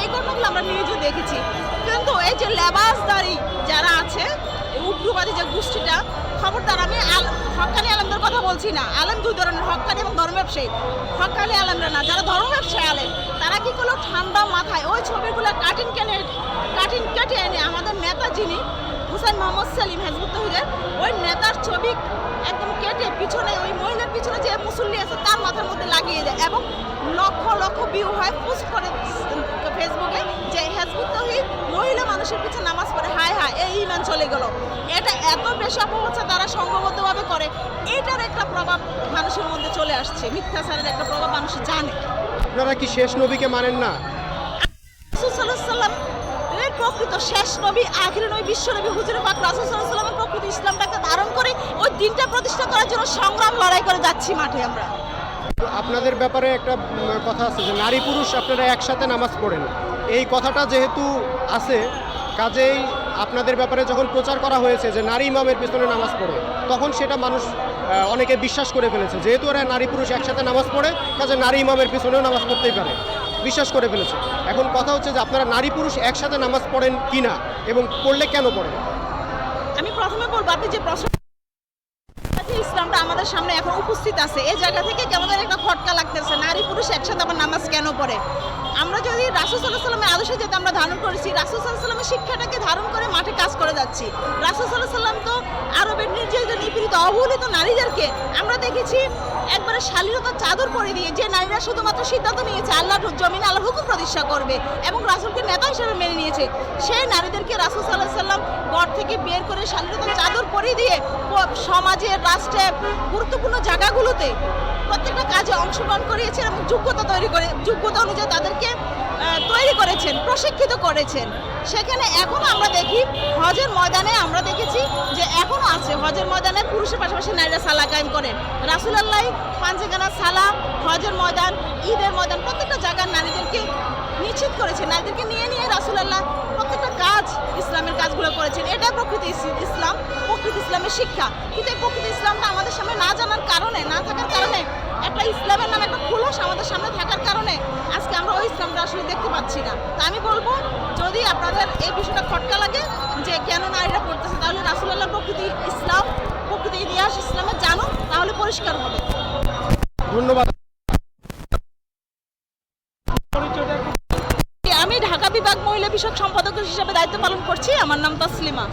এই ঘটনাগুলো আমরা নিউজে দেখেছি। কিন্তু এই যে লেবাসদারি যারা আছে উগ্রবাদী যে গোষ্ঠীটা, খবরদার আমি হকানি আলমদের কথা বলছি না। আলেম দুই ধরনের, হকানি এবং ধর্ম ব্যবসায়ী। হকানি আলেমরা না, যারা ধর্ম ব্যবসায়ী আলেম, তারা কি করল ঠান্ডা মাথায় ওই ছবিগুলো কার্টুনকে লক্ষ লক্ষ ভিউ হয় পোস্ট করে ফেসবুকে যে হেজবুত তহিদ মহিলা মানুষের পিছনে নামাজ পড়ে। হায় হায় এই ইমান চলে গেল। এটা এত বেশি অপপ্রচার তারা সংঘবদ্ধভাবে করে এটার একটা প্রভাব মানুষের মধ্যে চলে আসছে। মিথ্যাচারের একটা প্রভাব মানুষ জানে। আপনারা কি শেষ নবীকে মানেন না? প্রকৃত শেষ নবী আখির নবী বিশ্ব নবী হুজুর পাক রাসূলুল্লাহামের প্রকৃত ইসলামটাকে ধারণ করে ওই দিনটা প্রতিষ্ঠা করার জন্য সংগ্রাম লড়াই করে যাচ্ছি মাঠে আমরা। আপনাদের ব্যাপারে একটা কথা আছে যে নারী পুরুষ আপনারা একসাথে নামাজ পড়েন। এই কথাটা যেহেতু আছে, কাজেই আপনাদের ব্যাপারে যখন প্রচার করা হয়েছে যে নারী ইমামের পিছনে নামাজ পড়ে, তখন সেটা মানুষ অনেকে বিশ্বাস করে ফেলেছে। যেহেতু ওরা নারী পুরুষ একসাথে নামাজ পড়ে, কাজে নারী ইমামের পিছনেও নামাজ পড়তেই পারে। বিশ্বাস করে ফেলেছে। এখন কথা হচ্ছে যে আপনারা নারী পুরুষ একসাথে নামাজ পড়েন কি না এবং পড়লে কেন পড়েন? আমি প্রথমে বলব, আপনি যে প্রশ্ন ইসলামটা আমাদের সামনে এখন উপস্থিত আছে। এই জায়গা থেকে কেমন একটা খটকা লাগতেছে। নারী পুরুষ একসাথে আবার নামাজ কেন পড়ে? আমরা যদি রাসুল সাল্লাহ সাল্লামের আদর্শ যেটা আমরা ধারণ করেছি, রাসুল সাল্লাহ সাল্লামের শিক্ষাটাকে ধারণ করে মাঠে কাজ করে যাচ্ছি। রাসুল সাল্লাহ সাল্লাম তো আরবের নির্যাতিত, নিপীড়িত, অবহেলিত নারীদেরকে আমরা দেখেছি শালীনতার চাদর পরে দিয়ে যে নারীরা শুধুমাত্র সিদ্ধান্ত নিয়েছে আল্লাহ জমিন আল্লাহ হুকুম প্রতিষ্ঠা করবে এবং রাসুলকে নেতা হিসেবে মেনে নিয়েছে, সেই নারীদেরকে রাসুল সাল্লাহ সাল্লাম ঘর থেকে বের করে শালীনতার চাদর পরিয়ে দিয়ে সমাজে, রাষ্ট্রে গুরুত্বপূর্ণ জায়গাগুলোতে প্রত্যেকটা কাজে অংশগ্রহণ করিয়েছেন এবং যোগ্যতা তৈরি করে যোগ্যতা অনুযায়ী তাদেরকে তৈরি করেছেন, প্রশিক্ষিত করেছেন। সেখানে এখন আমরা দেখি, হজের ময়দানে আমরা দেখেছি যে এখনও আছে, হজের ময়দানে পুরুষের পাশাপাশি নারীরা সালা কায়েম করেন। রাসুলাল্লাহ পাঞ্চেখানা সালা হজের ময়দান, ঈদের ময়দান, প্রত্যেকটা জায়গার নারীদেরকে নিশ্চিত করেছেন, নারীদেরকে নিয়ে নিয়ে রাসুলাল্লাহ প্রত্যেকটা কাজ ইসলামের কাজগুলো করেছেন। এটা প্রকৃতি ইসলাম, প্রকৃতি ইসলামের শিক্ষা। কিন্তু এই প্রকৃত ইসলামটা আমাদের সামনে না জানার কারণে না থাকার কারণে একটা ইসলামের নামে একটা খুলস আমাদের সামনে থাকার কারণে আজকে আমরা ওই ইসলামটা আসলে দেখতে পাচ্ছি না। তা আমি বলব যদি আপনাদের এই বিষয়টা খটকা লাগে যে কেন নারীরা পড়তেছে তাহলে রাসুলাল্লাহ প্রকৃতি ইসলাম প্রকৃতি ইতিহাস ইসলামের জানো তাহলে পরিষ্কার হবে। ধন্যবাদ। আমি ঢাকা বিভাগ মহিলা বিষয়ক সম্পাদক হিসেবে দায়িত্ব পালন করছি। আমার নাম তসলিমা।